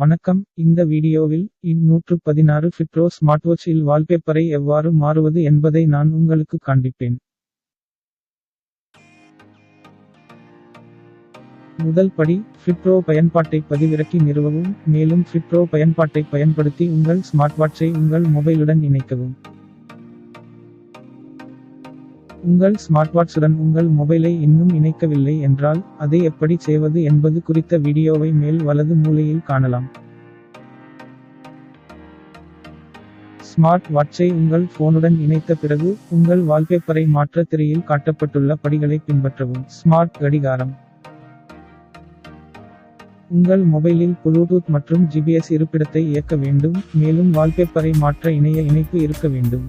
வணக்கம். இந்த வீடியோவில் இந்நூற்று பதினாறு ஃபிட்ரோ ஸ்மார்ட்வாட்ச் இல் வால்பேப்பரை எவ்வாறு மாறுவது என்பதை நான் உங்களுக்கு காண்பிப்பேன். முதல் படி ஃபிட்ரோ பயன்பாட்டை பதிவிறக்கி நிறுவவும். மேலும் ஃபிட்ரோ பயன்பாட்டை பயன்படுத்தி உங்கள் ஸ்மார்ட்வாட்சை உங்கள் மொபைலுடன் இணைக்கவும். உங்கள் ஸ்மார்ட்வாட்சுடன் உங்கள் மொபைலை இன்னும் இணைக்கவில்லை என்றால் அதை எப்படி செய்வது என்பது குறித்த வீடியோவை மேல் வலது மூலையில் காணலாம். ஸ்மார்ட் வாட்சை உங்கள் போனுடன் இணைத்த பிறகு உங்கள் வால்பேப்பரை மாற்ற திரையில் காட்டப்பட்டுள்ள படிகளை பின்பற்றவும். ஸ்மார்ட் கடிகாரம். உங்கள் மொபைலில் ப்ளூடூத் மற்றும் ஜிபிஎஸ் இருப்பிடத்தை இயக்க வேண்டும் மேலும் வால்பேப்பரை மாற்ற இணைய இணைப்பு இருக்க வேண்டும்.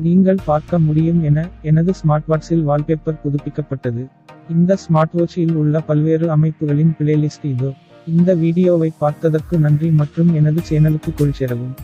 நீங்கள் பார்க்க முடியும் என எனது ஸ்மார்ட்வாட்சில் வால்பேப்பர் புதுப்பிக்கப்பட்டது. இந்த ஸ்மார்ட்வாட்சில் உள்ள பல்வேறு அமைப்புகளின் பிளேலிஸ்ட் இதோ. இந்த வீடியோவை பார்த்ததற்கு நன்றி மற்றும் எனது சேனலுக்கு கொள் சேரவும்.